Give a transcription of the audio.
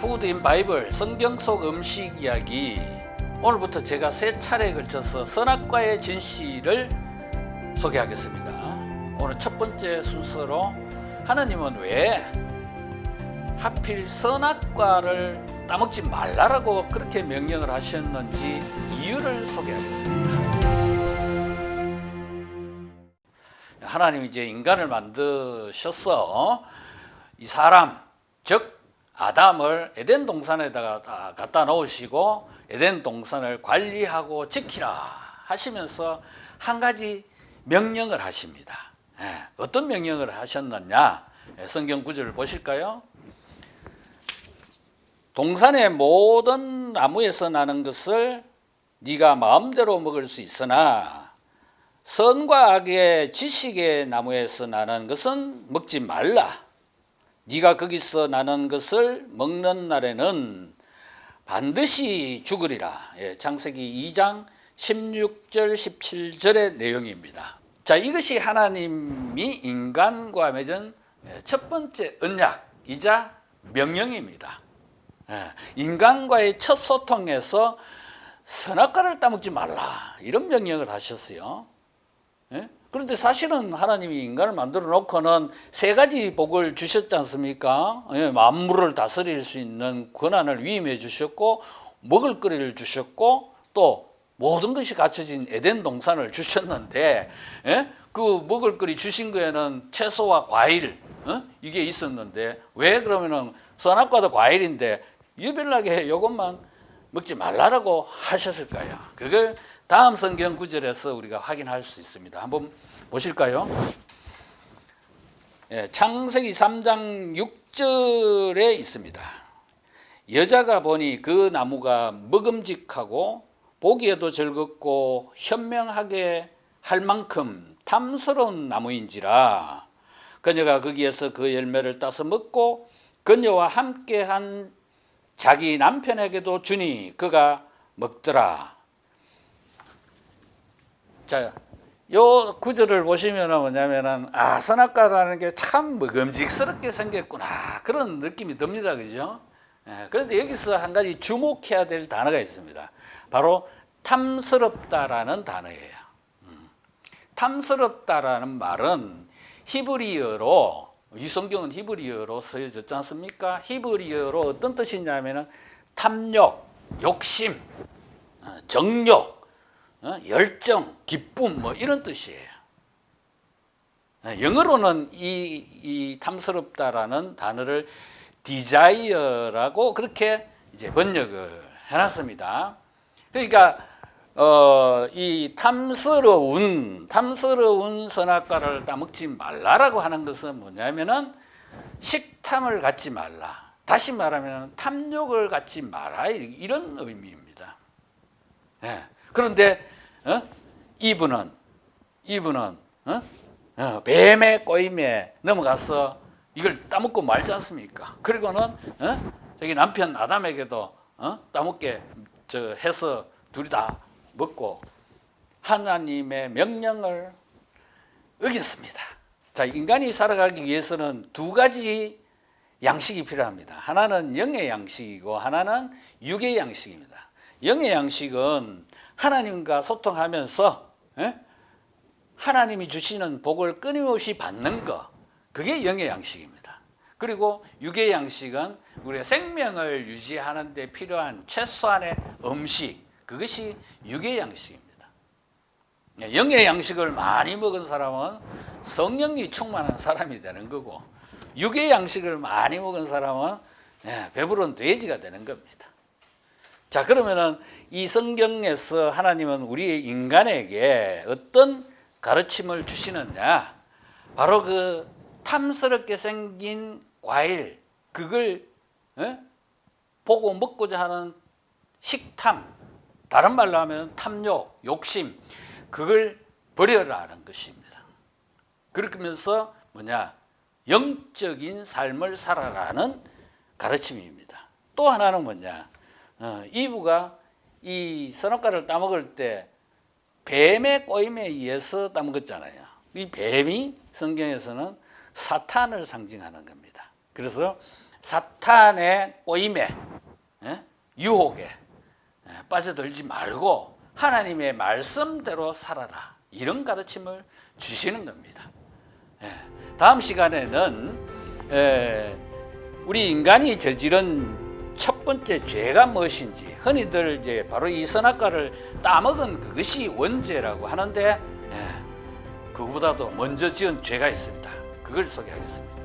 푸드 인 바이블 성경 속 음식 이야기 오늘부터 제가 세 차례에 걸쳐서 선악과의 진실을 소개하겠습니다. 오늘 첫 번째 순서로 하나님은 왜 하필 선악과를 따먹지 말라라고 그렇게 명령을 하셨는지 이유를 소개하겠습니다. 하나님이 이제 인간을 만드셔서 이 사람 즉 아담을 에덴 동산에다가 다 갖다 놓으시고 에덴 동산을 관리하고 지키라 하시면서 한 가지 명령을 하십니다. 예, 어떤 명령을 하셨느냐? 예, 성경 구절을 보실까요? 동산의 모든 나무에서 나는 것을 네가 마음대로 먹을 수 있으나 선과 악의 지식의 나무에서 나는 것은 먹지 말라. 네가 거기서 나는 것을 먹는 날에는 반드시 죽으리라. 예, 창세기 2장 16절 17절의 내용입니다. 자, 이것이 하나님이 인간과 맺은 예, 첫 번째 언약이자 명령입니다. 예, 인간과의 첫 소통에서 선악과를 따먹지 말라 이런 명령을 하셨어요. 예? 그런데 사실은 하나님이 인간을 만들어 놓고는 세 가지 복을 주셨지 않습니까? 예, 만물을 다스릴 수 있는 권한을 위임해 주셨고 먹을 거리를 주셨고 또 모든 것이 갖춰진 에덴 동산을 주셨는데 예? 그 먹을 거리 주신 거에는 채소와 과일 어? 이게 있었는데 왜 그러면은 선악과도 과일인데 유별나게 이것만 먹지 말라라고 하셨을까요? 그걸 다음 성경 구절에서 우리가 확인할 수 있습니다. 한번 보실까요? 예, 창세기 3장 6절에 있습니다. 여자가 보니 그 나무가 먹음직하고 보기에도 즐겁고 현명하게 할 만큼 탐스러운 나무인지라 그녀가 거기에서 그 열매를 따서 먹고 그녀와 함께한 자기 남편에게도 주니 그가 먹더라. 자, 요 구절을 보시면 뭐냐면은 아 선악과라는 게 참 먹음직스럽게 생겼구나 그런 느낌이 듭니다, 그죠? 예, 그런데 여기서 한 가지 주목해야 될 단어가 있습니다. 바로 탐스럽다라는 단어예요. 음. 탐스럽다라는 말은 히브리어로 이 성경은 히브리어로 쓰여졌지 않습니까? 히브리어로 어떤 뜻이냐면은 탐욕, 욕심, 어, 정욕, 어, 열정, 기쁨 뭐 이런 뜻이에요. 어, 영어로는 이, 이 탐스럽다라는 단어를 디자이어라고 그렇게 이제 번역을 해놨습니다. 그러니까 어, 이 탐스러운 탐스러운 선악과를 따먹지 말라라고 하는 것은 뭐냐면은 식탐을 갖지 말라. 다시 말하면 탐욕을 갖지 마라 이런 의미입니다. 예. 그런데 어? 이분은 이분은 어? 어, 뱀의 꼬임에 넘어가서 이걸 따먹고 말지 않습니까? 그리고는 어? 저기 남편 아담에게도 어? 따먹게 저 해서 둘이 다 먹고 하나님의 명령을 어겼습니다. 자, 인간이 살아가기 위해서는 두 가지 양식이 필요합니다. 하나는 영의 양식이고 하나는 육의 양식입니다. 영의 양식은 하나님과 소통하면서 예? 하나님이 주시는 복을 끊임없이 받는 것 그게 영의 양식입니다. 그리고 육의 양식은 우리의 생명을 유지하는 데 필요한 최소한의 음식 그것이 육의 양식입니다. 예, 영의 양식을 많이 먹은 사람은 성령이 충만한 사람이 되는 거고 육의 양식을 많이 먹은 사람은 예, 배부른 돼지가 되는 겁니다. 자 그러면은 이 성경에서 하나님은 우리 인간에게 어떤 가르침을 주시느냐? 바로 그 탐스럽게 생긴 과일 그걸 예? 보고 먹고자 하는 식탐 다른 말로 하면 탐욕, 욕심 그걸 버려라는 것입니다. 그러면서 뭐냐 영적인 삶을 살아라는 가르침입니다. 또 하나는 뭐냐 어, 이브가 이 선악과를 따먹을 때 뱀의 꼬임에 의해서 따먹었잖아요. 이 뱀이 성경에서는 사탄을 상징하는 겁니다. 그래서 사탄의 꼬임에 예? 유혹에 예, 빠져들지 말고 하나님의 말씀대로 살아라 이런 가르침을 주시는 겁니다. 예, 다음 시간에는 에, 우리 인간이 저지른 첫 번째 죄가 무엇인지 흔히들 이제 바로 이 선악과를 따먹은 그것이 원죄라고 하는데 예, 그보다도 먼저 지은 죄가 있습니다. 그걸 소개하겠습니다.